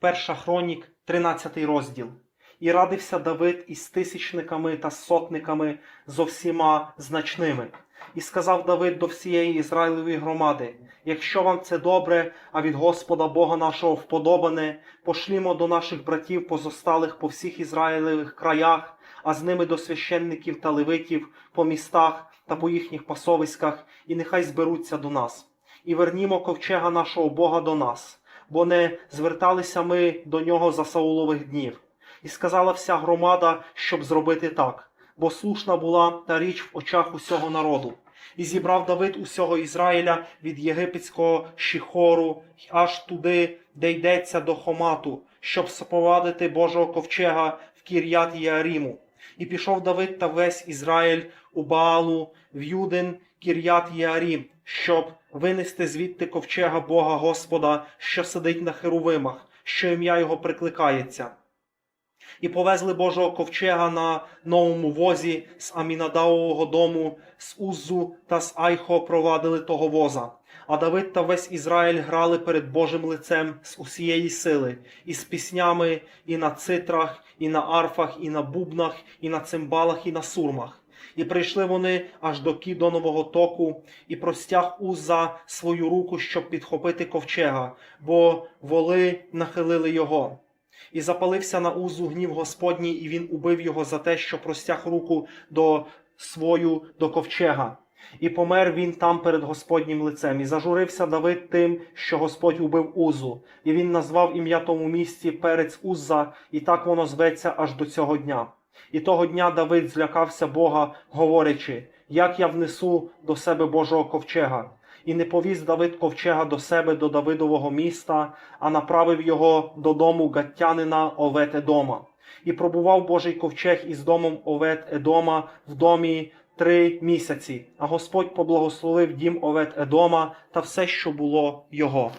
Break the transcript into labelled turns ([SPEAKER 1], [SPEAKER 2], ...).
[SPEAKER 1] Перша хронік, 13 розділ. І радився Давид із тисячниками та сотниками зо всіма значними. І сказав Давид до всієї Ізраїлевої громади: Якщо вам це добре, а від Господа Бога нашого вподобане, пошлімо до наших братів позосталих по всіх Ізраїлевих краях, а з ними до священників та левитів по містах та по їхніх пасовиськах, і нехай зберуться до нас. І вернімо ковчега нашого Бога до нас, бо не зверталися ми до нього за Саулових днів. І сказала вся громада, щоб зробити так, бо слушна була та річ в очах усього народу. І зібрав Давид усього Ізраїля від єгипетського Шіхору аж туди, де йдеться до Хомату, щоб сповадити Божого ковчега в Кір'ят Єаріму. І пішов Давид та весь Ізраїль у Баалу, в Юдин, Кір'ят Єарім, щоб винести звідти ковчега Бога Господа, що сидить на херувимах, що ім'я його прикликається. І повезли Божого ковчега на новому возі з Амінадавового дому, з Уззу та з Айхо провадили того воза. А Давид та весь Ізраїль грали перед Божим лицем з усієї сили, і з піснями, і на цитрах, і на арфах, і на бубнах, і на цимбалах, і на сурмах. І прийшли вони аж до Кідонового току, і простяг Уза свою руку, щоб підхопити ковчега, бо воли нахилили його. І запалився на Узу гнів Господній, і він убив його за те, що простяг руку до свою до ковчега. І помер він там перед Господнім лицем. І зажурився Давид тим, що Господь убив Узу. І він назвав ім'я тому місці перець Узза, і так воно зветься аж до цього дня. І того дня Давид злякався Бога, говорячи: Як я внесу до себе Божого ковчега? І не повіз Давид ковчега до себе до Давидового міста, а направив його додому гаттянина Овет Едома. І пробував Божий ковчег із домом Овет Едома в домі три місяці. А Господь поблагословив дім Овет Едома та все, що було його.